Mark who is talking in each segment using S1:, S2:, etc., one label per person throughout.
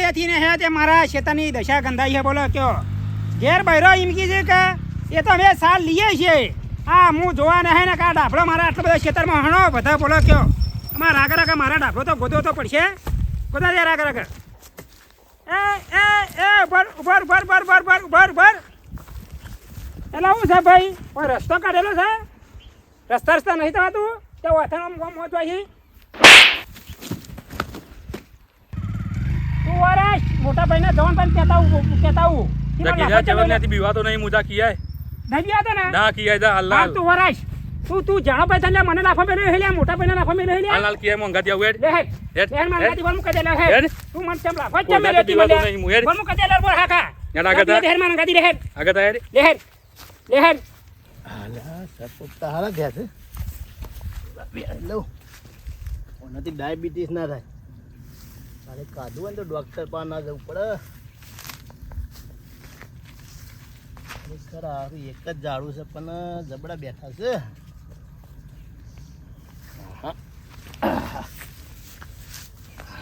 S1: અઠવાડિયાથી ને હે તે મારા શેતાની દશા ગંધાઈ છે, બોલો કયો. ઘેર બહેરો એમ કી છે કે એ તો અમે સાલ લઈએ છીએ. હા હું જોવા ને હે ને કા ડાફડો મારા આટલો બધો ખેતરમાં હણો બધા, બોલો કયો. અમારા રાગ રાગ મારા ડાફડો તો ગોધો તો પડશે. ગોધા દે રાગ રાગ. એ એ એ, ઉભર ઉભર ઉભર ઉભર ઉભર ઉભર ઉભર ઉભર. એટલે શું છે ભાઈ? કોઈ રસ્તો કાઢેલો છે. રસ્તા રસ્તા નહીં થવાતું. તે વાથાનો ગામ પહોંચવા છે તું વરસ મોટા ભાઈને જવાન ભાઈ કહેતા હું કહેતા
S2: હું જગ્યા જવાન નહીં મુજા કિયાય
S1: નહીં
S2: બીવાતો
S1: દા
S2: અલ્લાહ
S1: તું વરસ તું તું જાણો ભાઈ તને મને લાફો મેલ્યો હેલ્યા મોટા ભાઈને લાફો
S2: મેલ્યો
S1: હેલ્યા
S2: અલ્લાહ કિયાય મોંઘા દેવું હેડ.
S1: હેડ.
S2: હેડ
S1: મને લાફો મુકા દેલા
S2: હેડ.
S1: તું મને તેમ લાફો
S2: જ. મેલ્યો તી
S3: ડાયાબિટીસ ના થાય. તારે કાઢવું હોય ને તો ડૉક્ટર પાસે ના જવું પડે. ખરા એક જ ઝાડું છે પણ જબડા બેઠા છે.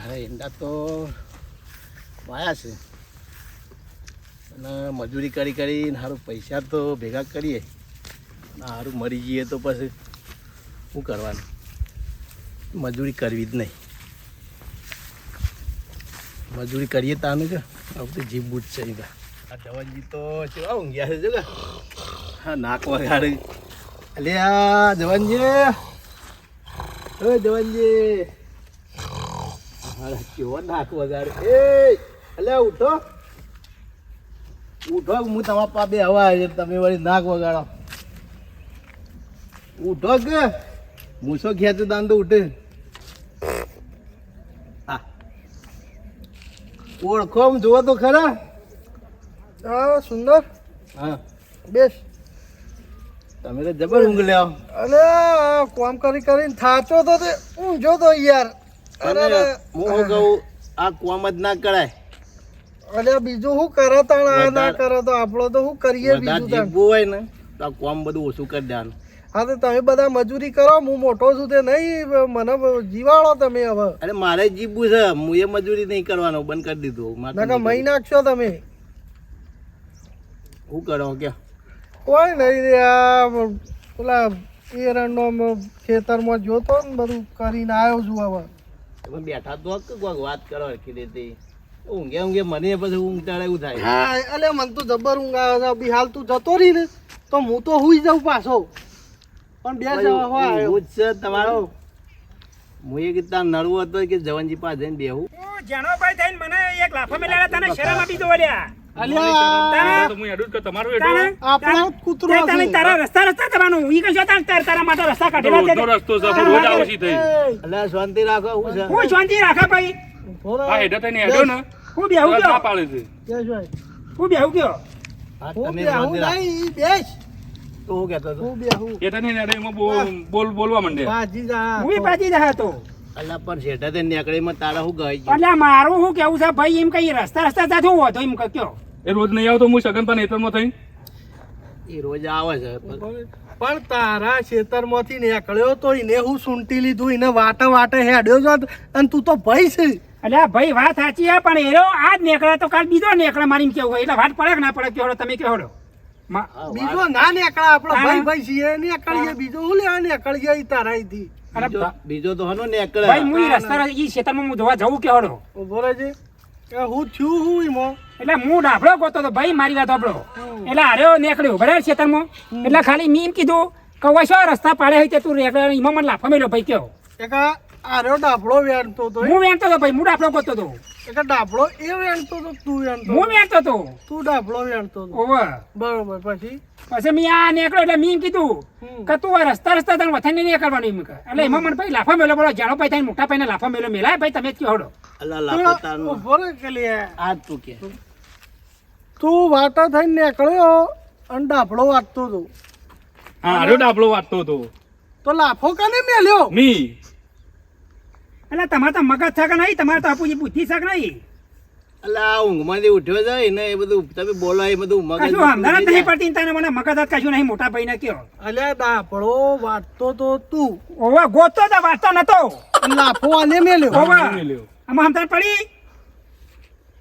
S3: અરે ઈંડા તો વાયા છે. અને મજૂરી કરી કરીને સારું પૈસા તો ભેગા કરીએ. સારું મરી જઈએ તો પછી શું કરવાનું? મજૂરી કરવી જ નહીં. મજૂરી કરીએ તાનું કે? આવું તો જીભ બૂટ છે આ જવાનજી તો કેવા ઊંઘ્યા છે જો હા નાક વગાડે. અલે આ જવાનજી. એ જવાનજી. કેવો નાક વગાડે. એ અલે ઉઠો. ઉઠો હું તમારા પાપે હવા છે તમે વળી નાક વગાડો. ઉઠો કે? મૂસો ખેંચું દાન તો ઉઠે. ઓળખો જુઓ તો ખરા.
S4: હા સુંદર.
S3: હા.
S4: બેસ.
S3: તમે તો જબર ઊંઘ લ્યો
S4: અરે કામ કરી કરીને થાચો તો તે ઊંઘો તો યાર. અરે
S3: હું કહું આ કોમ જ ના કરાય.
S4: અરે બીજું શું કરે તણ? આ ના કરો તો આપણો તો શું કરીએ બીજું
S3: જીવવું હોય ને તો આ કોમ બધું ઓછું કરી દેવાનું.
S4: હા તો તમે બધા મજૂરી કરો હું મોટો છું તે નહીં મને જીવાડો તમે હવે.
S3: અરે મારે જીવવું છે હું એ મજૂરી નહીં કરવાનો બંધ કરી દીધું. મારે
S4: મહી નાખશો તમે.
S3: શું કરો કે
S4: કોઈ નહીં આ પેલા એરણનો ખેતરમાં જોતો ને બધું કરીને આવ્યો છું હવે.
S3: તમે બેઠા તો કે કોઈક વાત કરો હરખી દેતી ઊંઘે ઊંઘે મને પછી ઊંઘ ચડે એવું થાય.
S4: હા એટલે મને તો જબર ઊંઘ આવે છે. બી હાલ તું જતો રહી ને તો હું તો હુઈ જાઉં પાછો. પણ બે જવા હોય.
S3: હું જ તમારો. હું એક રીતના નરવો હતો કે જવાનજી પાસે જઈને બેહું.
S1: જણોભાઈ થઈને મને એક લાફો મેળ્યા તને શરમ આપી દો
S4: અલ્યા.
S3: શાંતિ રાખો
S1: હું શાંતિ રાખો ભાઈ?
S2: આ
S1: ગયો.
S4: બેસ.
S3: તો હું કહેતો હતો.
S4: હું
S2: એમાં બોલ બોલ બોલવા માંડે.
S4: જા.
S1: હું પાછી રહ્યા હતો.
S3: અલ્લા પણ શેઠા તે નીકળીમાં તારા હું ગઈ
S1: એટલે મારું શું કેવું છે? ભાઈ એમ કઈ રસ્તા રસ્તા જાતું હોતો એમ કયો.
S2: એ રોજ નહીં આવતો હું સગન પણ નેતરમાં થઈ
S3: એ રોજ આવે છે પણ
S4: તારા ખેતરમાંથી નીકળ્યો તો એને હું સુંટી લીધું એને વાટે વાટે હેડ્યો છો અને તું તો ભાઈ છે.
S1: એટલે ભાઈ વાત સાચી છે પણ એનો આ જ નીકળે તો કાલ બીજો નીકળે મારી કેવું એટલે વાત પડે કે ના પડે કેવડો તમે કેવડો મા-
S4: બીજો ના નીકળે આપણો ભાઈ ભાઈ છીએ નીકળીએ બીજો હું લેવા નીકળીએ ઈ તારાથી
S1: અને
S3: બીજો- તો હનો નીકળે.
S1: ભાઈ હું રસ્તા ઈ ખેતરમાં હું જોવા જવું કેવડો
S4: બોલે છે કે હું થયું હું ઈમો.
S1: એટલે હું ડાફડો ગોતો તો ભાઈ મારી વાત આપણો એટલે આર્યો નીકળ્યો બરાબર ખેતરમાં. એટલે ખાલી મીમ કીધું કે હવે રસ્તા પાડે હોય તે તું રેગડે ઈમો મને લાફો મેલ્યો ભાઈ કયો?
S4: એક આ આર્યો ડાફડો વેણતો તો.
S1: હું વેણતો હતો ભાઈ હું ડાફડો ગોતો હતો
S4: એક આ એ વેણતો તો તું વેણતો
S1: હું વેણતો હતો
S4: તું ડાફડો વેણતો તો.
S1: ઓવે.
S4: બરોબર પછી?
S1: પછી મેં આ નીકળ્યો એટલે મેં કીધું. કે તું આ રસ્તા રસ્તા તને વથાઈને નહીં કરવાનું એમ કે. એટલે એમાં મને ભાઈ લાફા મેલો બોલો જાડો ભાઈ થાય મોટા ભાઈને લાફા મેલો મેલાય ભાઈ તમે જ કહો હડો.
S3: અલ્લા લાખો તારનો
S4: ઊભો કે લે?
S3: આ તું કે.
S4: તું વાટા થઈને નીકળ્યો અને ડાફડો વાટતો હતો
S2: હા ડાભળો ડાબલો વાટતો હતો
S4: તો લાફો કાને મેલ્યો?
S2: મી.
S1: એટલે તમારે તો મગજ શાક નહીં તમારે તો આપું બુદ્ધિ શાક નહીં.
S3: અલ્લા આ ઊંઘમાંથી ઉઠ્યો જાય ને એ બધું તમે બોલો એ બધું મગજ
S1: કશું સમજણ જ નહીં પડતી તને મને મગજ જ કશું નહીં મોટા ભાઈને કયો.
S4: અલ્યા ડાફડો વાટતો તો તું.
S1: ઓવા ગોતો તો વાંચતો નતો.
S4: લાફો આને મેલ્યો.
S1: ઓવા
S2: મેલ્યો.
S1: આમાં સમજણ પડી?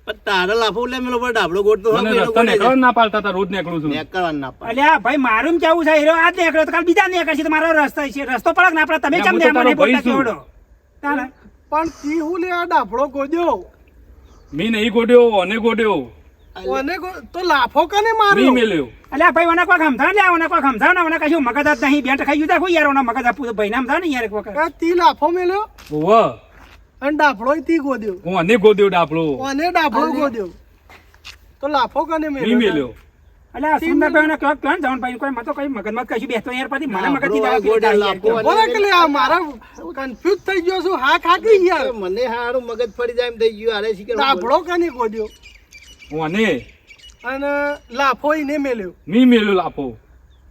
S3: પણ તારે લાફો લે મેલો પર ડાબલો ગોટતો હોય
S2: ના પાડતા હતા રોજ નીકળું છું.
S3: નીકળવાનું ના પાડ.
S1: અલ્યા ભાઈ મારું કેવું છે? હીરો આજ નીકળ્યો તો કાલ બીજા નીકળશે તો મારો રસ્તો છે રસ્તો પડક ના પડે તમે કેમ
S2: તો
S1: ને મને
S2: તારો
S1: બોલતા કેવડો? તાને
S4: પણ તી હું લે આ ડાફડો ગોદ્યો?
S2: મી નહીં ગોડ્યો અને ગોડ્યો.
S4: અને ગો- તો લાફો કને
S2: મી
S4: માર્યો
S2: મેલ્યો
S1: અલ્યા ભાઈ ઓને કોઈ ખમથા લે ઓને કોઈ ખમથા ને ઓને કશું મગજ જ નહીં. બેટ ખાઈ જતા કોઈ યાર ઓને મગજ આપું. ભાઈ નામ થા ને યાર એક વખત.
S4: આ તી લાફો મેલ્યો?
S2: ઓવા
S4: અને ડાફડો તી ગોદ્યો.
S2: હું અને ગોડ્યો ડાફડો
S4: ઓને ડાફડો ગોદ્યો. તો લાફો કને
S2: મી
S4: મેલ્યો.
S2: મેલ્યો
S1: અલ્યા સુંદરભાઈ ઓને કહો કેમ જવાનું ભાઈ કોઈ મતો કઈ મગજ મત કશું બેસતો યાર પછી મને
S3: મગજથી
S1: દાવ?
S4: બોલે કે આ મારા કન્ફ્યુઝ થઈ ગયો છું હા ખાકી યાર.
S3: મને હારું મગજ ફરી જાય એમ થઈ ગયું આરે શીખર
S4: ડાફડો કને ગોદ્યો
S2: હું અને
S4: લાફો ઈને મેલ્યો.
S2: મી મેલ્યો લાફો?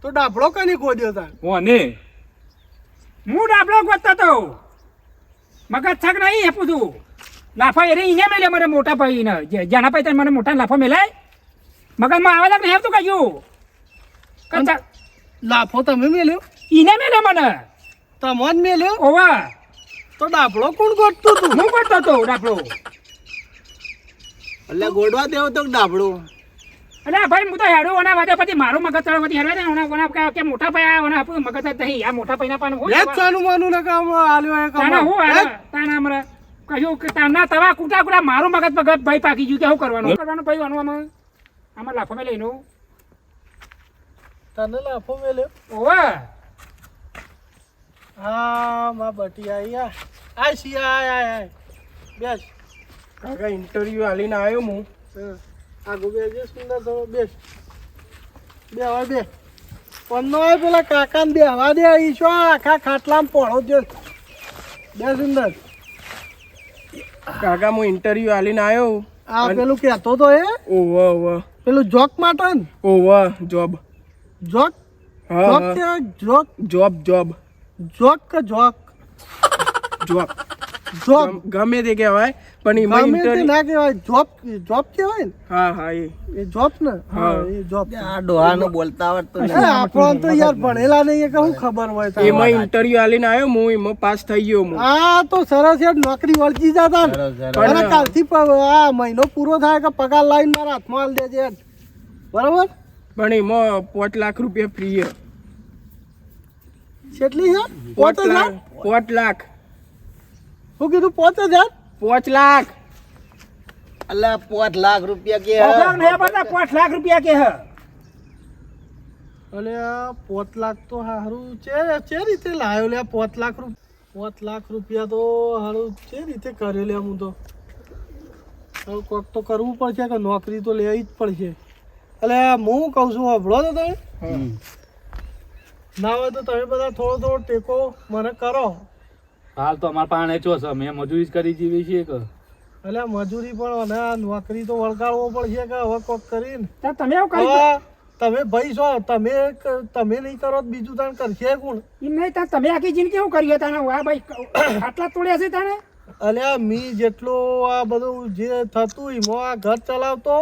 S4: તો ડાફડો કને ગોદ્યો તાર?
S2: હું
S1: હું ડાબલો ગોતતો તો? મગજ છક નહીં હે પૂછું. લાફા એ ઈને મેલે મારે મોટા ભાઈ ને જેના ભાઈ તને મને મોટા લાફો મેલાય? મગજમાં આવે લાગ નહીં તું કયું કચ્છા
S4: લાફો તમે મેલ્યો?
S1: ઈને મેલે મને?
S4: તમોન મેલ્યો?
S1: ઓવા.
S4: તો ડાફડો કોણ ગોતતું તું
S1: હું કરતો તો ડાબલો
S3: એટલે ગોડવા દેવો તો ડાબડો
S1: અલે ભાઈ હું તો હેડું ઓના વાદે પછી મારું મગજ ચડે પછી હેડવા દે ને ઓના ઓના કે- મોટા ભાઈ ઓના આપણું મગજ જ નહીં. આ મોટા ભાઈના પાન હું
S4: લે જ માનું ને કામ આલ્યો એ
S1: તાના હું
S4: કામ?
S1: તાના મરે કહ્યું કે તાના તવા કુટા કુટા મારું મગજ મગજ ભાઈ પાકી ગયું કે શું કરવાનું? કરવાનું ભાઈ આનું આમાં લાફો મેં લઈને
S4: તને લાફો મેલ્યો
S1: ઓવે.
S4: હા માં બટી આઈ આ. આ સી આય આય આય. બેસ. કાકા ઇન્ટરવ્યુ આલીને આવ્યો હું. આગો બે જે સુંદર થયો બેસ. બે હવે બે પન્નો આવે પેલા કાકાને બે હવા દે ઈ શું આખા ખાટલામાં પડો જો બે સુંદર.
S5: કાકા હું ઇન્ટરવ્યુ આલીને આવ્યો
S4: આ પેલું કહેતો તો એ
S5: ઓવા ઓવા.
S4: પેલું જોક માટે ને?
S5: ઓવા જોબ.
S4: જોક?
S5: હા
S4: joke joke?
S5: Job job.
S4: Joke કે જોક? જોક
S5: ગમ- ગમે તે કહેવાય પણ
S4: ગમે તે ના કહેવાય જોબ જોબ કહેવાય ને?
S5: હા હા એ.
S4: એ જોબ ને? હા. એ જોબ
S3: આ ડોહાનો બોલતા આવડતું
S4: એ આપણો તો યાર ભણેલા નહીં એ કહું ખબર હોય તો
S5: એમાં ઇન્ટરવ્યુ આલીને આવ્યો હું એમાં પાસ થઈ ગયો હું.
S4: આ તો સરસ યાર નોકરી વળગી જતા ને. અને કાલથી આ મહિનો પૂરો થાય કે પગાર લાઈન મારા હાથમાં આલ દેજે યાર. બરાબર?
S5: પણ એમાં પાંચ લાખ રૂપિયા ફ્રી છે.
S4: કેટલી છે?
S5: પાંચ લાખ પાંચ લાખ.
S4: શું કીધું પાંચ હજાર?
S5: પાંચ લાખ.
S3: અલ્લા પાંચ લાખ રૂપિયા કે
S1: હે? બધા પાંચ લાખ રૂપિયા કે હે?
S4: અલે આ પાંચ લાખ તો હારું છે છે રીતે લાયો લે પાંચ લાખ રૂપિયા પાંચ લાખ રૂપિયા તો હારું છે રીતે કર્યો લે હું તો. કોક તો કરવું પડશે કે નોકરી તો લેવી જ પડશે. એટલે હું કહું છું હભળો તો તમે. ના હોય તો તમે બધા થોડો થોડો ટેકો મને કરો.
S2: હાલ તો અમારા પાણે ચો છે મેં મજૂરી જ કરી જીવી છીએ કે.
S4: એટલે મજૂરી પણ અને નોકરી તો વળગાડવો પડશે કે હવે કોક કરીને.
S1: તમે આવું કરી
S4: તમે ભાઈ છો તમે તમે નહીં કરો તો બીજું તાણ કરશે કોણ?
S1: નહીં તાર તમે આખી જિંદગી એવું કર્યું તાને આ ભાઈ આટલા તોડ્યા છે તાને
S4: અલ્યા મી જેટલું આ બધું જે થતું એમાં આ ઘર ચલાવતો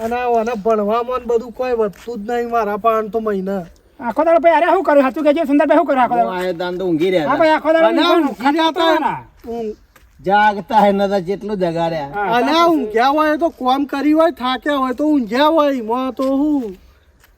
S4: અને આ ભણવામાં ને બધું કોઈ વધતું જ નહીં મારા પાન તો મહિના.
S1: આખો દાડો ભાઈ અરે શું કર્યું? હતું કે સુંદરભાઈ શું કર્યું આખો દાડો?
S3: દાન તો ઊંઘી રહ્યા
S1: હા ભાઈ આખો દાડો
S4: ઊંઘી રહ્યા હતા.
S3: જાગતા હે નતા જેટલું જગાડ્યા.
S4: અને ઊંઘ્યા હોય તો કોમ કરી હોય થાક્યા હોય તો ઊંઘ્યા હોય એમાં તો હું.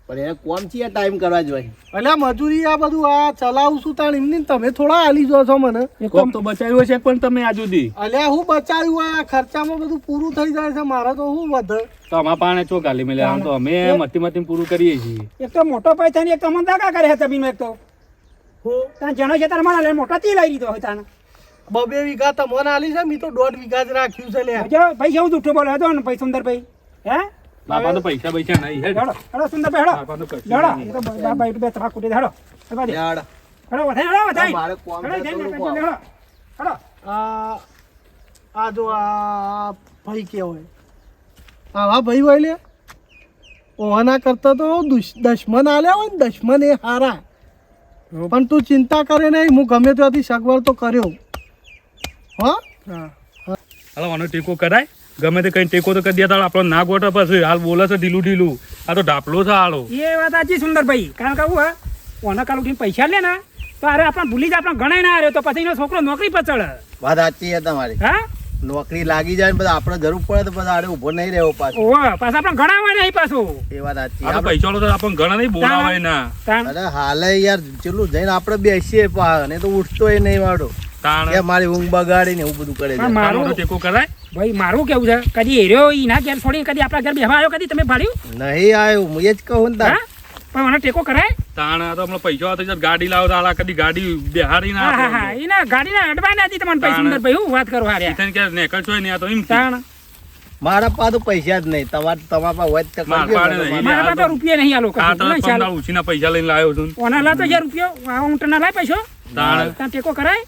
S3: પણ એને કોમ છીએ ટાઈમ કરવા જોઈએ
S4: એટલે મજૂરી આ બધું આ ચલાવું છું તાણ એમની? તમે થોડા આલી જો છો મને.
S1: એ
S2: કોક તો બચાવ્યો છે પણ તમે આ સુધી
S4: એટલે હું બચાવ્યું આ ખર્ચામાં બધું પૂરું થઈ જાય છે. મારે તો શું વધે?
S2: તો અમારા પાણે ચો ગાલી મળે? આમ તો અમે મતી મતી પૂરું કરીએ છીએ.
S1: એક તો મોટો પૈસા ને એક તો મને દાગા કરે છે તમે એક તો.
S4: હું.
S1: ત્યાં જણો છે તારે મને મોટા તી લઈ લીધો હોય તાને
S4: બબે વીઘા તમને આલી છે મેં તો દોઢ વીઘા જ રાખ્યું છે
S1: જો ભાઈ જેવું જૂઠું બોલે હતો ને ભાઈ સુંદરભાઈ હે?
S2: બાપા તો પૈસા પૈસા નહીં હેડ.
S1: હેડો હેડો સુંદરભાઈ હેડો.
S2: બાપા તો કશું
S1: હેડો એ તો બા- ભાઈ બે ત્રણ કુટી હેડો હેડો હેડો હેડો વધાય હેડો
S3: છે
S1: હેડો. હેડો.
S4: આ આ જો આ ભાઈ કેવાય આવા ભાઈ હોય લે. ઓવાના કરતા તો દશમન આલ્યા હોય ને દશમન એ હારા. પણ તું ચિંતા કરે નહીં હું ગમે ત્યાંથી સગવડ તો કર્યો. હો?
S5: હા.
S2: હાલો આનો ટેકો કરાય. ગમે તે કઈ ટેકો તો કરી દેતા આપણો ના ગોઠો પછી. હાલ બોલે છે ઢીલું ઢીલું. આ તો ઢાપલો છે હાલો.
S1: એ વાત સાચી સુંદરભાઈ. કારણ કે હું હા ઓના કાલ ઉઠીને પૈસા લે ને તો અરે આપણે ભૂલી જાય આપણે ગણાય ના આવ્યો તો પછી એનો છોકરો નોકરી પર ચડે.
S3: વાત સાચી છે તમારી.
S1: હા?
S3: નોકરી લાગી જાય ને પછી આપણે જરૂર પડે તો બધા આડે ઊભો નહીં રહેવો પાછો.
S1: ઓ પાછા આપણે ગણાવા નહીં પાછું.
S3: એ વાત સાચી. આપણે-
S2: પૈસા વાળો તો આપણે ઘણા નહીં બોલાવાય ના.
S3: અરે હાલે યાર ચેલું જઈને આપણે બેસીએ પા અને તો ઉઠતોય નહીં વાળો.
S2: તાણ.
S3: કે મારી ઊંઘ બગાડી ને એવું બધું કરે છે.
S1: મારું
S2: ટેકો કરાય.
S1: ભાઈ મારું કેવું છે? કદી હેર્યો ઈના ઘેર છોડી કદી આપણા ઘેર બેહવા આવ્યો કદી તમે ભાડ્યું?
S3: નહીં આવ્યો હું એ જ કહું ને
S1: પણ મને ટેકો કરાય.
S2: તાણ તો હમણાં પૈસા આવતો ગાડી લાવો તાળા આલા કદી ગાડી બેહારી ના
S1: હા હા ગાડી ના અડવા ના હતી તમને પૈસા અંદર ભાઈ હું વાત કરું હારે.
S2: તને કે નેકળ છો ને આ તો એમ.
S1: તાણ.
S3: મારા પાસે પૈસા જ નહીં તમાર તમારા પાસે હોય તો
S2: માર
S3: કરજો
S2: નહીં.
S1: મારા પાસે તો રૂપિયા નહીં આલો
S2: આ પંદર ઉછીના પૈસા લઈને લાવ્યો છું.
S1: ઓના લા તો હજાર રૂપિયા. આ ઊંટના લાય પૈસો.
S2: તાણ
S1: ટેકો કરાય.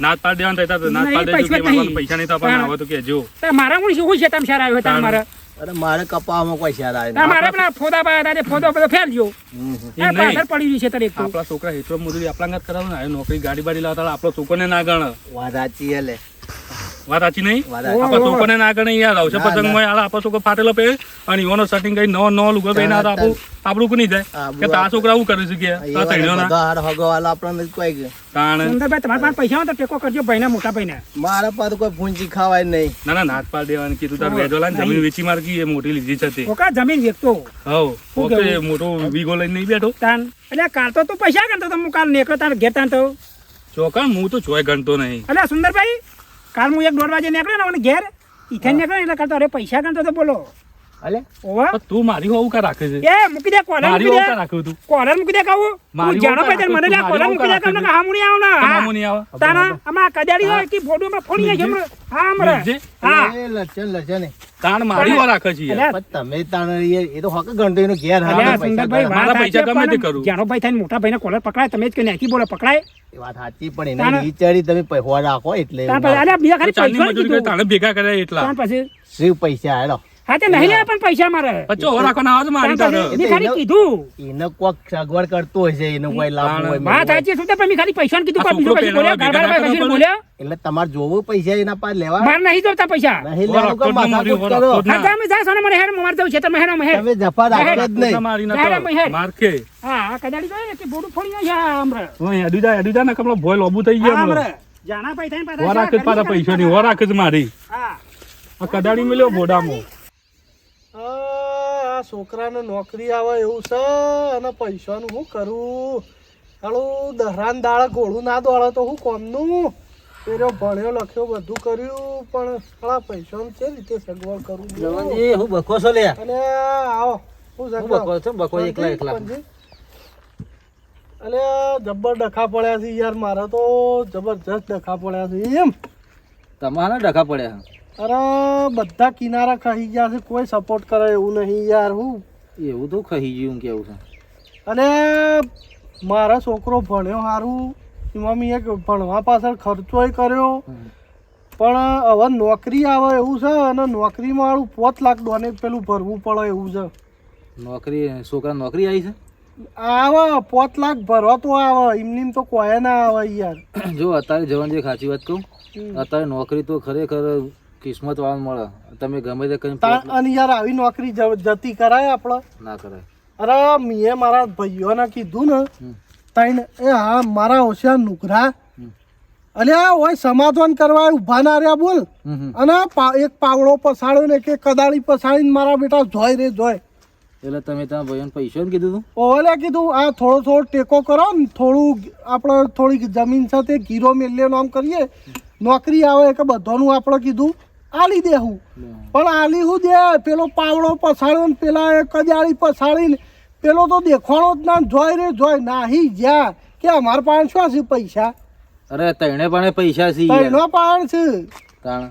S2: નાત પાડ દેવાનું થાય તો નાત દેજો કે મારા પૈસા નહીં તો આપણને આવો તો કેજો
S1: તો મારા હું શું છે તમે સારા આવ્યો તાર
S2: તાણ.
S1: મારા?
S3: અરે મારે કપાવામાં પૈસા લાવે
S1: તાર મારા પેલા ફોદા પાયા હતા ફોદો બધો
S3: હમ.
S2: એમ
S1: પાછળ પડી ગઈ છે તારે એક
S2: આપણા છોકરા હેઠળ મજૂરી આપણા અંગાત કરાવે ને નોકરી ગાડી બાડી લાવતા આપણો છોકરોને ના ગણ.
S3: વાત સાચી લે.
S2: વાત સાચી નહીં. આપણા છોકરોને ના ગણે યાર આવશે
S3: ના,
S2: પતંગમાં હાલ આપણો છોકરો ફાટેલો પે. અને ઈવાનો સેટિંગ કરી નવો નવો લુગો પહેરીને તો આપણું આપણું કોની જાય કે તા છોકરા આવું કરે છે કે? આ ના
S3: બધા હગો વાલા આપણને કોઈ કે.
S2: તાણ.
S1: સુંદરભાઈ તમારા પાસે પૈસા હોય તો ટેકો કરજો ભાઈના મોટા ભાઈને.
S3: મારા પાસે કોઈ ફૂંચી ખાવાય નહીં.
S2: ના ના નાત પાડ દેવાનું. કીધું તાર વેજો લાન જમીન વેચી મારકી એ મોટી લીધી છે તે.
S1: ઓકા જમીન વેચતો.
S2: હવ ઓકે મોટો વીગો લઈને નહીં બેઠો.
S1: તાન એટલે કાલ તો તું પૈસા ગણતો તો હું કાલ નીકળો તાર ઘેર તાન તો.
S2: ચોકન હું તો જોય ગણતો નહીં.
S1: અલ્યા સુંદરભાઈ કાલ હું એક દોઢ વાગે નીકળ્યો ને મને ઘેર ઈથે નીકળ્યો એટલે કાલ તો અરે પૈસા ગણતો તો બોલો.
S3: અલે?
S1: ઓવા?
S2: તું મારી હોવું કા રાખે છે?
S1: એ મૂકી દે કોલર
S2: મારી હોવું કા રાખ્યું તું?
S1: કોલર મૂકી દે કહું
S2: મારી
S1: જાણો
S2: વહુ
S1: ભાઈ મને લે કોલર મૂકી દે
S2: મારી વહુ
S1: તમને આવ. ને હા
S2: તમામો
S1: તાના આમાં કજાડી હોય કે ફોટો માં ફોડી નાખી હમણાં. હા હમણાં. હા.
S3: એ લચન લચન
S2: તાણ મારી વાર રાખે છે યાર.
S1: અલ્યા,
S3: પણ તમે તાણ એ તો હક ગણતો એનો ઘેર હા,
S1: સુંદરભાઈ.
S2: મારા પૈસા ગમે તે કરું.
S1: જાણો ભાઈ થઈને મોટા ભાઈને કોલર પકડાય તમે જ કે નાખી બોલો પકડાય.
S3: એ વાત સાચી પણ એને
S1: તાણ-
S3: વિચારી તમે પૈસા રાખો એટલે
S1: તાર પછી અલ્યા બીજા ખાલી પૈસા
S2: તાણે ભેગા કર્યા એટલા.
S1: તાર પછી
S3: શિવ પૈસા હેડો.
S1: હા તે નહીં પણ પૈસા મારે.
S2: પચો હો રાખવાના આવે મારી
S1: તાર
S2: તારે
S1: પછી મેં ખાલી કીધું.
S3: એને કોક સગવડ કરતો હશે એનો કોઈ લાભ હોય
S1: વાત સાચી શું મેં ખાલી પૈસા કીધું પણ બીજું કશું બોલ્યા?
S2: પહેરવા
S1: ગાળ કશું બોલ્યા?
S3: એટલે તમારે જોવું પૈસા એના પાસે લેવા.
S1: મારે નહીં જોતા પૈસા.
S3: નહીં
S2: વરાપ
S3: લેવાનું કે
S2: તો જ ના
S3: કરો.
S2: તો જ
S1: હા તમે જા સોને મને હેડ માર દઉં છે તમે હેડ હેડ.
S3: તમે જફા રાખો જ નહીં.
S2: મારી ના
S1: હેડ,
S2: તો
S1: હેડ.
S2: મારખે.
S1: હા આ કદાડી જોઈએ કે બોડું ફોડી નાખ્યા હમણાં
S2: ઓય હેડું જા ને કમલો ભોય લોબુ થઈ ગયા
S1: હા,
S2: હમણાં.
S1: હમણાં જાણા ભાઈ થઈને
S2: વર
S1: પાછા
S2: રાખે પાછા પૈસાની વર રાખે જ મારી.
S1: હા.
S2: આ કડાડી મળ્યો બોડામાં
S4: આ છોકરાને નોકરી આવે એવું છે અને પૈસાનું શું કરું? હાલો દહરાન દાળ ગોળું ના દોડે તો હું કોમનું? પેલો ભણ્યો લખ્યો બધું કર્યું પણ સાલા પૈસાનું કે રીતે સગવડ કરું?
S3: જવાનજી હું બકો છો લે?
S4: અને આવો હું
S3: બકો છો બકો એકલા એકલા.
S4: અલે જબ્બર ડખા પડ્યા છે યાર મારા તો જબરજસ્ત ડખા પડ્યા છે એમ.
S3: તમારા ડખા પડ્યા
S4: અરે બધા કિનારા ખાઈ ગયા છે કોઈ સપોર્ટ કરે એવું નહીં યાર હું.
S3: એવું તો ખાઈ ગયું કેવું છે.
S4: અને મારા છોકરો ભણ્યો સારું એમાં મેં એક ભણવા પાછળ ખર્ચોય કર્યો. પણ હવે નોકરી આવે એવું છે અને નોકરીમાં મારું પોત લાખ ડોને પેલું ભરવું પડે એવું છે.
S3: નોકરી છોકરા નોકરી આવી છે?
S4: આવે પોત લાખ ભરવા તો આવે એમની તો કોઈ ના આવે યાર.
S3: જો અત્યારે જવાન જે ખાચી વાત કહું અત્યારે નોકરી તો ખરેખર કિસ્મત વાળા મળે. તમે ગમે તે કઈ
S4: અને યાર આવી નોકરી જતી કરાય આપણે
S3: ના કરાય.
S4: અરે મેં મારા ભાઈઓને કીધું ને. તઈને એ હા મારા હોશિયાર નુકરા. અલ્યા હોય સમાધાન કરવા ઊભા ના રહ્યા બોલ. અને એક પાવડો પસાડ્યો ને કે કદાળી પસાડીને મારા બેટા જોઈ રે જોય.
S3: એટલે તમે ત્યાં ભાઈઓને પૈસા ને કીધું
S4: ઓલે કીધું આ થોડો થોડો ટેકો કરો ને થોડું આપણે થોડીક જમીન સાથે ગીરો મેલ્યો આમ કરીએ. નોકરી આવે કે બધાનું આપણે કીધું. આલી દેહું. પણ આલી હું દે પેલો પાવડો પસાડ્યો ને પેલા કજાળી પસાડીને પેલો તો દેખાણો જ ના જોઈ રે જોય નાહી જ્યાં. કે અમારા પાસે શું છે પૈસા?
S3: અરે તણે પણ પૈસા છે
S4: તઈનો પાણ છે.
S3: તાણ.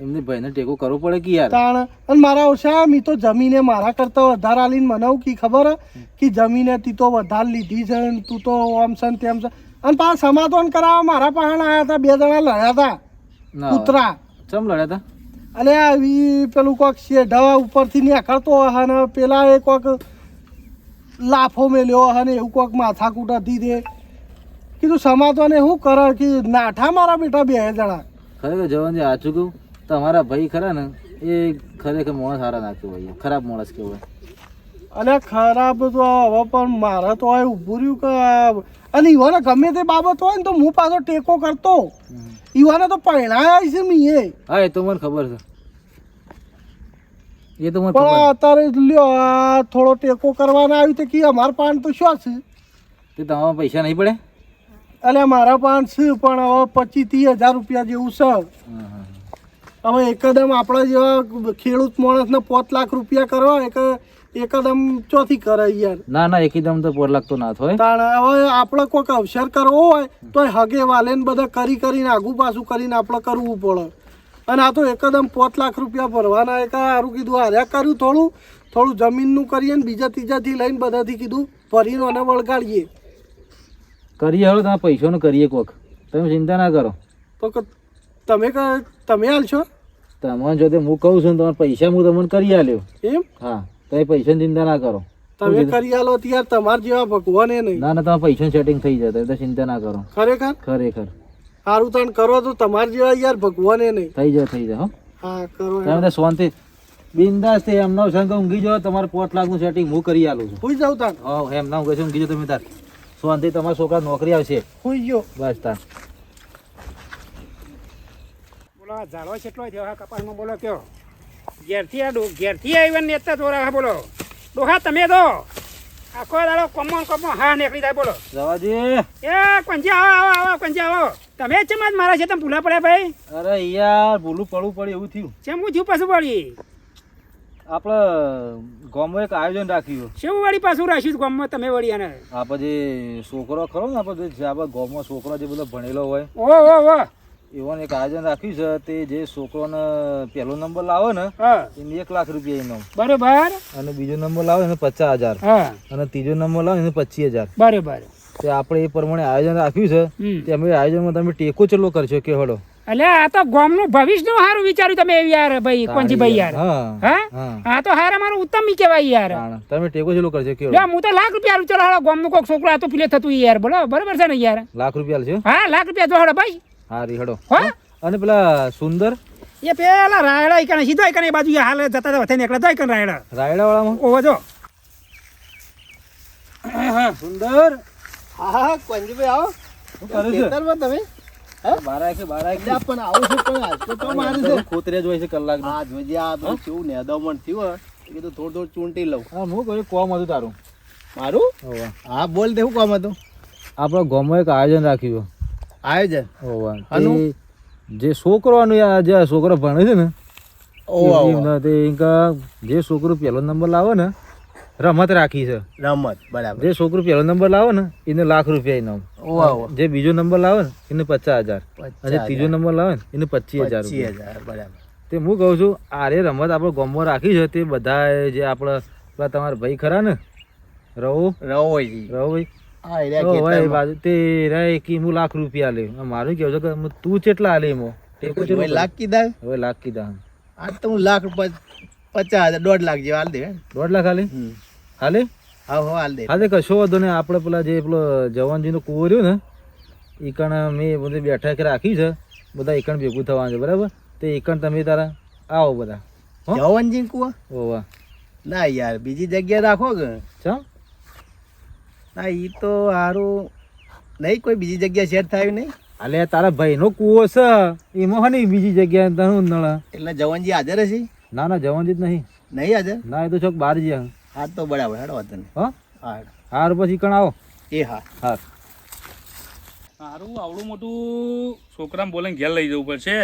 S3: એમની ભાઈને ટેકો કરવો પડે કે યાર?
S4: તાણ. અને મારા ઓછા મી તો જમીને મારા કરતા વધારે આલીને મને કી ખબર? કે જમીને તી તો વધારે લીધી છે ને તું તો આમ છે તેમ છે. અને પાછા સમાધાન કરાવવા મારા પાસે આયા હતા બે જણા લડ્યા હતા. કૂતરા.
S3: ચમ લડ્યા હતા
S4: અને આવી પેલું કોક શેઢા ઉપરથી નીકળતો હે ને પેલા એ કોક લાફો મેલ્યો હે ને એવું કોક માથાકૂટ હતી તે કીધું સમાધાન શું કરે કે નાઠા મારા બેટા બે જણા.
S3: ખરેખર જવાન જે સાચું કહું? તમારા ભાઈ ખરા ને એ ખરેખર માણસ સારા નાખ્યો ભાઈ ખરાબ માણસ કહેવાય.
S4: અને ખરાબ તો હવે પણ મારે તો હવે ઊભું રહ્યું કે અને ઈવાને ગમે તે બાબત હોય ને તો હું પાછો ટેકો કરતો. ઈવાને તો પહેણાયા છે મીએ
S6: હા એ તો મને ખબર છે. એ તો મને
S4: પણ અત્યારે લ્યો આ થોડો ટેકો કરવાના આવ્યું તો કે અમારા પાન તો શું છે
S6: તે તમારા પૈસા નહીં પડે?
S4: અલે મારા પાન છે પણ હવે પચીસ ત્રીસ હજાર રૂપિયા જેવું છે. હવે એકદમ આપણા જેવા ખેડૂત માણસને પાંચ લાખ રૂપિયા કરવા એક એકદમ ચોથી કરે યાર.
S6: ના ના એકદમ તો પોર લાગતો ના થાય.
S4: તાણ હવે આપણે કોઈક અવસર કરવો હોય તો હગે વાલે ને બધા કરી કરીને આગું પાછું કરીને આપણે કરવું પડે. અને આ તો એકદમ પાંચ લાખ રૂપિયા ભરવાના એક સારું કીધું હાર્યા કર્યું થોડું થોડું જમીનનું કરીએ ને બીજા ત્રીજાથી લઈને બધાથી કીધું ભરીને અને વળગાડીએ.
S6: કરીએ હવે તમે પૈસાનું કરીએ કોક. તમે ચિંતા ના કરો.
S4: તો તમે ક- તમે હાલશો
S6: તમારે જો હું કહું છું તમારે પૈસા હું તમને કરી આલ્યો.
S4: એમ?
S6: હા. તમે પૈસાની ચિંતા ના કરો.
S4: તમે કરી આલો ત્યાર તમારા જેવા ભગવાને નહીં.
S6: ના ના તમારે પૈસાનું સેટિંગ થઈ જાય તમે ચિંતા ના કરો.
S4: ખરેખર?
S6: ખરેખર.
S4: સારું તાણ કરો તો તમારા જેવા યાર ભગવાને નહીં.
S6: થઈ જાય થઈ જાય હો.
S4: હા કરો
S6: તમે શાંતિ બિંદાસથી એમના સંગ ઊંઘી જાઓ તમારે પાંચ લાખનું સેટિંગ હું કરી આલું છું.
S4: હુઈ જાવ તાણ.
S6: હા એમના ઊંઘે છે ઊંઘી જાઓ તમે તાર. શાંતિ તમારા છોકરા નોકરી આવશે.
S4: હુઈ ગયો.
S6: બસ તાર.
S1: બોલો ઝાડો કેટલો થયો? કપાસમાં બોલો કયો? ઘેરથી આ ઘેરથી આવ્યા ને નેતા દોરા બોલો. ડોહા તમે દો આખો દાડો કોમો કમો હા નીકળી જાય બોલો.
S6: જવાજી.
S1: એ કોંજી આવો આવો આવો કોંજી આવો. તમે જ ચમ મારા છે તમે ભૂલા પડ્યા ભાઈ?
S6: અરે યાર ભૂલું પડવું પડે એવું થયું.
S1: છે હું થયું પાછું પડી?
S6: આપણે ગામમાં એક આયોજન રાખ્યું.
S1: શું વળી પાછું રાખ્યું ગામમાં તમે વળી એને
S6: આપણે જે છોકરો ખરો ને આપણે જે આપણે ગામમાં છોકરો જે બધો ભણેલો હોય.
S1: ઓ ઓ ઓ
S6: એવાનું એક આયોજન રાખ્યું છે તે જે છોકરોને પહેલો નંબર લાવે ને એને એક લાખ રૂપિયા ઇનામ.
S1: બરોબર.
S6: અને બીજો નંબર લાવે એને પચાસ હજાર.
S1: હા.
S6: અને ત્રીજો નંબર લાવે એને પચીસ હજાર.
S1: બરોબર.
S6: તે આપણે એ પ્રમાણે આયોજન રાખ્યું છે તે અમે આયોજનમાં તમે ટેકો ચલો કરશો કે હળો
S1: એટલે આ તો ગામનું ભવિષ્યનું સારું વિચાર્યું તમે યાર ભાઈ કોંજી ભાઈ યાર.
S6: હા
S1: આ તો હારા મારું ઉત્તમ કહેવાય યાર.
S6: તમે ટેકો ચલો કરશો કે
S1: હું તો લાખ રૂપિયા ચલો હાલો ગામનું કોઈક છોકરો આ તો પ્લે થતું યાર બોલો બરોબર છે ને યાર?
S6: લાખ રૂપિયા છે
S1: હા લાખ રૂપિયા જો હાલો ભાઈ.
S6: હા રી હડો.
S1: હો?
S6: અને પેલા સુંદર?
S1: એ પેલા રાયડા ઈકણે સીધો ઈકણે એ બાજુ હાલ જતા હતા વથે નીકળ્યા તો ઈકણે રાયડા.
S6: રાયડા વાળામાં
S1: ઓહો જો.
S6: સુંદર?
S3: હા હા કોંજીભાઈ આવો.
S6: શું કરે છે?
S3: ખેતરમાં તમે?
S6: બાર આખે બાર આખે
S3: પણ આવું છું પણ આજ તો તો મારે છે.
S6: ખોતરે જ હોય છે કલાક
S3: આ જોજે આ બધું કેવું નેદામણ થયું હોય એ કીધું થોડું થોડું ચૂંટી લઉં.
S6: હા હું કહ્યું કોમ હતું તારું.
S3: મારું?
S6: હોવા
S3: હા બોલ દે શું કોમ હતું?
S6: આપણો ગામમાં એક આયોજન રાખ્યું
S3: આયોજન આનું?
S6: જે છોકરોનું જે છોકરો ભણે છે ને તે જે છોકરો પહેલો નંબર લાવે ને રમત રાખી છે.
S3: રમત બરાબર.
S6: જે છોકરો પહેલો નંબર લાવે ને એને લાખ રૂપિયા ઇનામ. જે બીજો નંબર લાવે ને એને પચાસ હજાર. અને ત્રીજો નંબર લાવે ને એને પચીસ હજાર
S3: બરાબર.
S6: તે હું કહું છું આરે રમત આપણે ગોમમાં રાખી છે તે બધા જે આપણા પેલા તમારા ભાઈ ખરા ને રહો.
S3: રહો
S6: રહો ભાઈ બાજુ તે રે કે લાખ રૂપિયા લે. મારું કેવું છે કે તું કેટલા લે એમાં ટેકો
S3: કોઈ
S6: ચેટલો
S3: લાખ કીધા
S6: હવે લાખ કીધા
S3: આજ તો હું લાખ પચાસ હજાર દોઢ લાખ જેવા હાલ દે
S6: દોઢ લાખ હાલે? હાલે?
S3: હા હો હાલ દે.
S6: હાલે કશો વાંધો નહીં. આપણે પેલા જે પેલો જવાનજીનો કૂવો રહ્યો ને એ કણ મેં બધું બેઠક રાખી છે. બધા એકણ ભેગું થવાનું છે બરાબર? તે એકણ તમે તારા આવો બધા?
S3: જવાનજી કુવા?
S6: ઓવા
S3: ના યાર બીજી જગ્યાએ રાખો કે.
S6: ચમ?
S3: ના ઈ તો સારું નહીં કોઈ બીજી જગ્યા શેર થાય નહીં.
S6: અલે તારા ભાઈનો કૂવો છે. એમાં હની બીજી જગ્યાએ તને નળ.
S3: એટલે જવાનજી હાજર હશે?
S6: ના ના જવાનજી જ નહીં.
S3: નહીં હાજર?
S6: ના એ તો ચોક બહાર જ્યાં
S3: હા તો બરાબર હેડો વાંધો નહીં.
S6: હા. હાર પછી કણ આવો?
S3: એ હા.
S6: હાર.
S2: સારું આવડું મોટું છોકરાને બોલાઈને ઘેર લઈ જવું પડશે.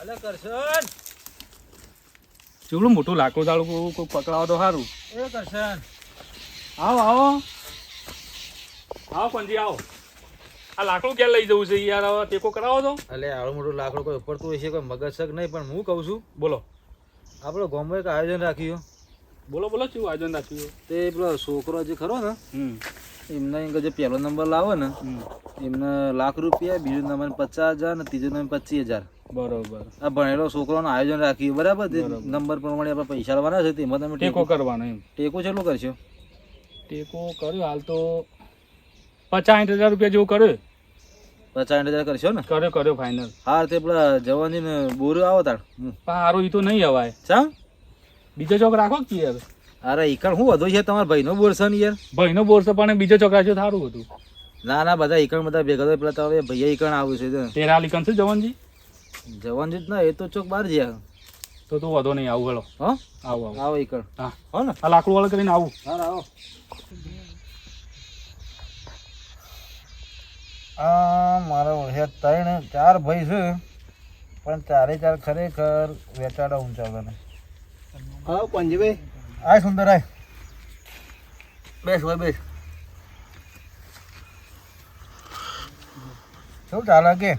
S6: અલે કરશન.
S2: જેવડું મોટું લાકડું દાડું કોઈ પકડાવો તો સારું
S6: એ કરશન.
S2: આવો આવો. આવો પંજી આવો. આ લાકડું ક્યાં લઈ જવું છે? યાર હવે ટેકો કરાવો તો.
S6: અલે આવડું મોટું લાકડું કોઈ ઉપડતું હોય છે કોઈ મગજશક નહીં પણ હું કહું છું
S2: બોલો.
S6: આપણો ગામમાં એક આયોજન રાખ્યું.
S2: બોલો બોલો શું આયોજન રાખ્યું?
S6: તે પેલો છોકરો જે ખરો ને એમને અહીં જે પહેલો નંબર લાવે ને એમને લાખ રૂપિયા બીજો નંબર પચાસ હજાર ને ત્રીજો નંબર પચીસ હજાર.
S2: બરોબર.
S6: આ ભણેલો છોકરાનું આયોજન રાખ્યું બરાબર? તે નંબર પ્રમાણે આપણે પૈસા લેવાના છે તેમાં તમે
S2: ટેકો
S6: ટેકો
S2: કરવાનો એમ.
S6: ટેકો કેટલો કરશો?
S2: ટેકો કર્યો હાલ તો પચાસ હજાર રૂપિયા જેવું કર્યું.
S6: પચાસ હજાર કરશો ને?
S2: કર્યો કર્યો ફાઇનલ
S6: હાર તે પેલા જવાની ને બોર્યો આવો તાર.
S2: સારું એ તો નહીં અવાય.
S6: ચા
S2: બીજો ચોક રાખો કે યાર
S6: અરે ઈકણ શું વધુ છે તમારા ભાઈનો બોરસો ને યાર?
S2: ભાઈનો બોરસો પણ બીજો ચોકરાશો સારું હતું.
S6: ના ના બધા ઈકણ બધા ભેગા થાય પેલા તમે ભૈયા ઈકણ આવ્યું છે.
S2: તેરા લીકન છે જવાનજી?
S6: જવાનજી જ ના એ તો ચોક બહાર જ્યાં
S2: તો તું વધો નહીં આવું હેલો.
S6: હા?
S2: આવો આવો.
S6: આવો ઈકણ
S2: હા.
S6: હો ને?
S2: આ લાકડું વાળા કરીને આવું.
S6: હા આવો. મારા ઓળખે ત્રણ ચાર ભાઈ છે પણ ચારે ચાર ખરેખર વેચાડા ઊંચા બને
S3: હા પંજીભાઈ?
S6: આય સુંદર આય. બેસ ભાઈ બેસ. શું ચાલે કે?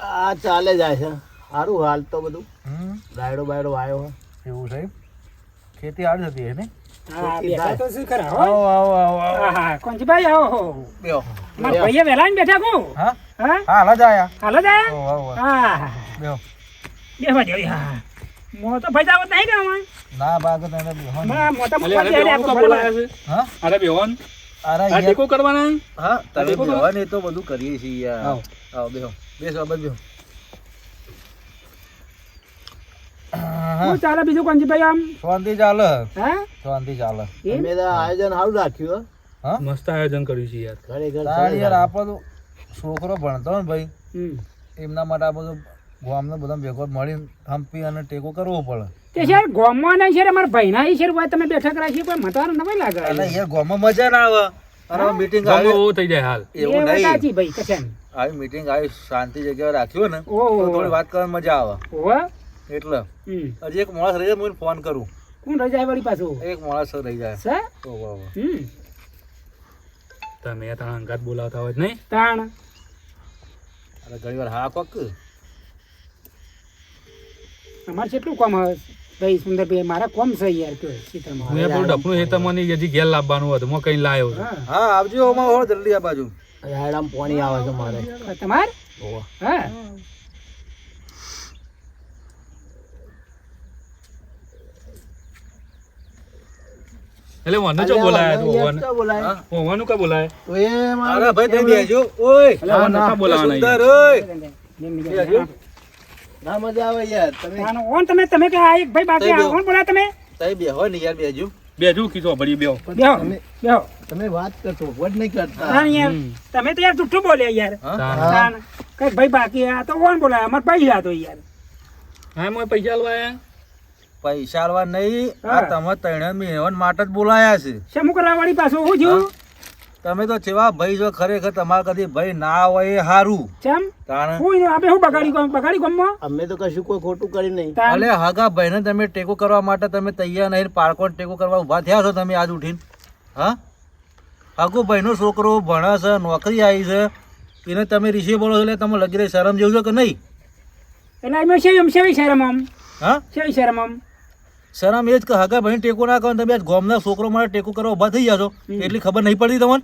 S3: આ ચાલે જાય છે. સારું હાલ તો બધું.
S6: હમ.
S3: રાયડો બાયડો આવ્યો હોય
S6: એવું છે ખેતી આવી હતી એને
S1: હા બેઠા તો શું ખરા હો
S6: આવો આવો આવો.
S1: કોંજીભાઈ આવો.
S6: બેહો.
S1: મારા ભાઈએ આવીને બેઠા કો
S6: હા?
S1: હા?
S6: હા હાલ જ આયા?
S1: હાલો જ આયા? હા.
S6: બેહો
S1: બેહવા દો હા. મો તો ભાઈ જાવત નહીં કે
S6: ના બાગ તો બેહો ને.
S1: માં
S2: કા બોલાયા છે.
S6: હા?
S2: અરે બેહોન
S6: અરે
S2: આ ટેકો કરવાના?
S6: હા તારે
S2: દેખો તો.
S6: બેહો ને એ તો બધું કરીએ છીએ યાર.
S2: આવ.
S6: આવો બેહો. બેસો બસ બેહો
S1: શું ચાલે બીજું કોંજીભાઈ આમ?
S6: શાંતિ ચાલે.
S1: હે?
S6: શાંતિ ચાલે.
S1: મેં
S3: અમે તો આયોજન સારું રાખ્યું હો.
S2: મસ્ત આયોજન કર્યું છે યાર.
S3: ખરેખર
S6: યાર. આપણો છોકરો ભણતો ને ભાઈ એમના માટે આ બધું ગામનો બધા ભેગો મળીને હંપી અને ટેકો કરવો પડે.
S1: તે છે ગામમાં ને છે મારા ભાઈના છે ભાઈ તમે બેઠા રાખી કોઈ મતવાનું નવાઈ લાગે.
S6: એટલે યાર ગામમાં મજા ના આવે. અરે મીટિંગ આવી
S2: એવો થઈ જાય હાલ.
S1: એ
S6: એવું નહીં.
S1: સાચી ભાઈ કશન
S6: આવી મીટિંગ આવી શાંતિ જગ્યાએ રાખ્યો ને તો થોડી વાત કરવાની મજા આવે.
S1: ઓહો.
S6: એટલે. હજી એક માણસ રહી જાય હું ફોન કરું.
S1: કોણ રહી જાય વળી પાછું?
S6: એક માણસ રહી જાય.
S1: સર
S6: ઓહો.
S1: હમ.
S2: તમે ત્રણ અંગાત બોલાવતા હોય નહીં.
S1: તાણ.
S6: અરે ઘણી વાર હા કોક.
S1: અમારે કેટલું કોમ હવે ભાઈ સુંદરભાઈ મારા કોમ છે યાર કે સીતામાં
S2: હું એ પેલું એ તમને હજી ઘેર લાવવાનું હતું હું કઈ લાવ્યો છું.
S1: હા.
S6: હા આવજો અમાર હો જલ્દી આ બાજુ.
S3: રાયડામાં પાણી આવે છે મારે.
S1: તમાર? હા.
S2: એટલે મને જો બોલાય તો? ઓવન? ઓવાનું કા બોલાય?
S3: તો એ મારે
S6: અરે ભાઈ તમે દેજો ઓય!
S2: એટલે ઓવન કા બોલાવાના
S6: સુંદર ઓય!
S3: ના મજા આવે યાર. તમે
S1: ઓન તમે તમે કે આ એક ભાઈ બાકી આ
S6: બેહો.
S1: કોણ બોલા તમે?
S6: તઈ બેહો ને યાર બેહજો
S2: બેજુ કીધો ભરી બેહો.
S1: બેહો બેહો.
S3: તમે વાત કરતો વડ નહીં કરતા.
S1: હા યાર. તમે તો યાર જુઠ્ઠું બોલ્યા યાર.
S6: હા?
S1: કઈ ભાઈ બાકી આ તો કોણ બોલાય અમાર ભાઈ આ તો યાર.
S2: હા મને પૈસા લવાયા
S6: પૈસા આલવા નહીં. આ તમે ત્રણ મહેમાન માટે જ બોલાયા છે.
S1: શેમું કરવા વાળી પાછું હું છું?
S6: તમે તો જેવા ભાઈ જો ખરેખર તમારે કદી ભાઈ ના હોય એ સારું
S1: ચમ
S6: તાણે
S1: હું આપણે હું બગાડી ગમ બગાડી ગમમાં
S3: અમે તો કશું કોઈ ખોટું કરી નહીં.
S6: અલે હાગા ભાઈને તમે ટેકો કરવા માટે તમે તૈયાર નહીં પાળકોને ટેકો કરવા ઊભા થયા છો તમે આજ ઉઠીને. હા? હાગુ ભાઈનો છોકરો ભણે છે નોકરી આવી છે. એને તમે રિસીવ બોલો એટલે તમે લગી રહી શરમ જેવું છે કે નહીં?
S1: એટલે અમે શેવી શેવી શરમ આમ?
S6: હા?
S1: શેવી શરમ આમ?
S6: શરમ એ જ કે હગા ભાઈ ટેકો ના કરો તમે આજ ગામના છોકરો માટે ટેકો કરવા ઊભા થઈ જશો. એટલી ખબર નહીં પડતી તમને?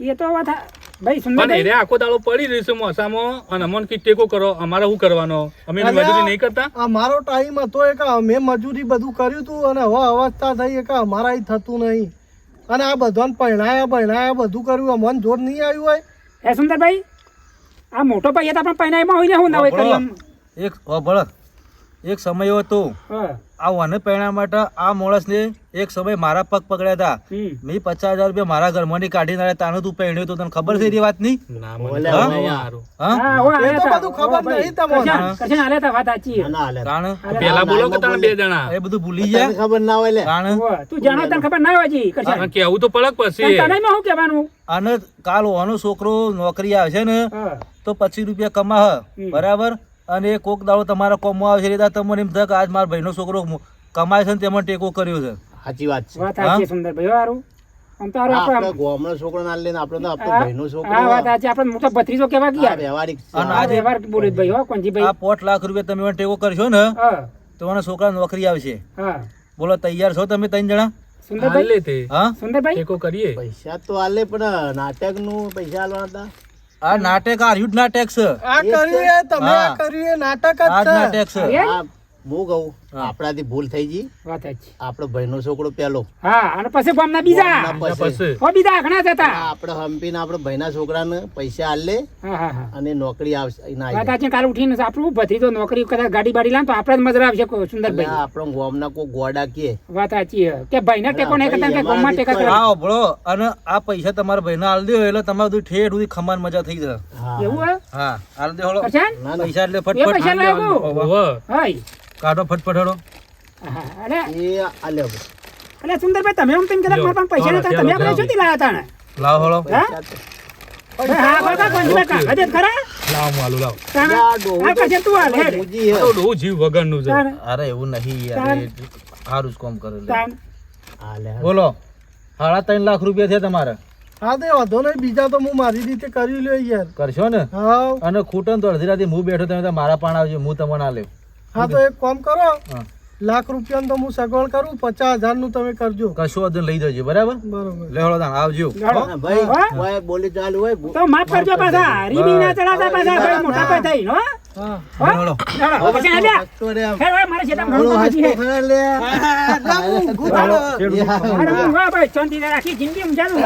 S1: એ તો વાત ભાઈ
S2: પણ એને આખો દાડો પડી રહીશું મોસામાં અને મન કી ટેકો કરો અમારે શું કરવાનો? અમે એની મજૂરી નહીં કરતા?
S4: આ મારો ટાઈમ હતો એ કે અમે મજૂરી બધું કર્યું હતું અને હવે અવસ્થા થઈ એક કે અમારા થતું નહીં. અને આ બધાને પહેણાયા પહેણાયા બધું કર્યું મન જોર નહીં આવ્યું હોય?
S1: હે સુંદરભાઈ આ મોટો ભાઈ તો આપણે પહેણાયમાં હોય ને હું ના હોય
S6: એક ભળ એક સમય એવો હતો આ વન પહેણા માટે આ માણસને એક સમય મારા પગ પકડ્યા હતા. મેં પચાસ હજાર રૂપિયા મારા ઘરમાંથી કાઢી નાખ્યા તાનું તું પહેણ્યો તો તને ખબર છે એ વાત
S2: ના
S4: એ. બધું
S1: છે.
S6: ભૂલી
S3: જાય
S6: ગયા.
S3: ખબર ના હોય લે.
S1: તું જાણો તને ખબર ના હોય
S2: કેવું તો પડક પછી.
S6: અને કાલ ઓનો છોકરો નોકરી આવશે ને તો પચીસ રૂપિયા કમા બરાબર? અને એ કોક દાડો તમારા કોમમાં આવશે એટલે તમને એમ થાય કે આજ મારા ભાઈનો છોકરો કમાય છે ને તેમાં ટેકો કર્યો છે.
S3: સાચી વાત છે.
S1: વાત સાચી સુંદરભાઈ હારું. આમ તો આપણે
S3: આપણે છોકરો ના લઈને આપણે તો આપણો
S1: આ-
S3: ભાઈનો છોકરો
S1: આ વાત સાચી આપણે મોટો ભત્રીજો કેવા ગયા?
S3: વ્યવહારિક
S6: અને
S1: આ વ્યવહાર બોલે ભાઈ હો
S6: આ લાખ રૂપિયા તમે ટેકો કરશો ને તો મને છોકરા નોકરી આવશે.
S1: હા.
S6: બોલો તૈયાર છો તમે ત્રણ જણા?
S1: સુંદરભાઈ?
S6: હા?
S1: સુંદરભાઈ?
S2: ટેકો કરીએ.
S3: પૈસા તો આલે પણ નાટકનું પૈસા આલવાના હતા.
S6: આ નાટક આ રહ્યું નાટક છે
S4: આ કર્યું એ તમે આ. કર્યું એ નાટક
S6: આ જ
S4: છે
S6: નાટક છે
S3: હું કહું. આપણાથી ભૂલ થઈ ગઈ.
S1: વાત જ
S3: આપણો ભાઈનો છોકરો પેલો.
S1: હા અને પછી ગામના બીજા?
S3: પછી.
S2: પછી.
S1: ઓ બીજા ઘણા જતા.
S3: આપણે હંપીને આપણો ભાઈના છોકરાને પૈસા આલે
S1: હા હા હા.
S3: અને નોકરી આવશે એને
S1: વાત. આજે કાલ ઉઠીને આપણું ભત્રી નોકરી કદાચ ગાડી બાડી લાવે તો આપણે જ મજરા આવશે સુંદરભાઈ.
S3: આપણો ગામના કો ગોડા કે.
S1: વાત સાચી. કે ભાઈના ટેકો નહીં કરતા કે ગામમાં ટેકા કરે
S6: હા ભળો અને આ પૈસા તમારા ભાઈને આલ દો એટલે તમારે બધું ઠેઠ સુધી ખમાન મજા થઈ જશે
S3: હા.
S1: એવું હા?
S6: આલ દે હળો. પૈસા એટલે ફટફટ
S1: પૈસા હાય.
S6: કાઢો ફટફટ હળો
S1: હા, અરે.
S3: એ ભાઈ.
S1: અરે સુંદરભાઈ તમે હું તેમ કદાચ મારા પાસે પૈસા નતા તમે આપણે જોતી લાયા તાણે?
S6: લાવ હળો.
S1: હા? બાબા કોણ કાગળ અજે ખરા?
S2: લાવ માલુ લાવ.
S1: આ પછી તું આ હેડ.
S3: હે.
S2: તો ડો જીવ વગરનું છે.
S6: અરે એવું નહીં યાર હારું સારું જ કામ કરે. બોલો સાડા ત્રણ લાખ રૂપિયા થયા તમારે.
S4: હા તે વાંધો નહીં બીજા તો હું મારી રીતે કરી લ્યો યાર.
S6: કરશો ને?
S4: હા
S6: અને ખૂટન તો અડધી રાતે હું બેઠો તમે મારા પાણ આવજો હું તમને આલે
S4: હા તો એક કામ કરો. લાખ રૂપિયાનું તો હું સગવડ કરું પચાસ હજારનું તમે કરજો.
S6: કશો વાંધો લઈ જજો બરાબર?
S4: બરાબર.
S6: લે હળો આવજો.
S3: ભાઈ ભાઈ બોલી ચાલુ હોય
S1: તો માફ કરજો પાછા. રીબી ના ચડાતા પાછા ભાઈ મોટા પે થઈ શાંતિથી રાખી જિંદગી ઊંઝાનું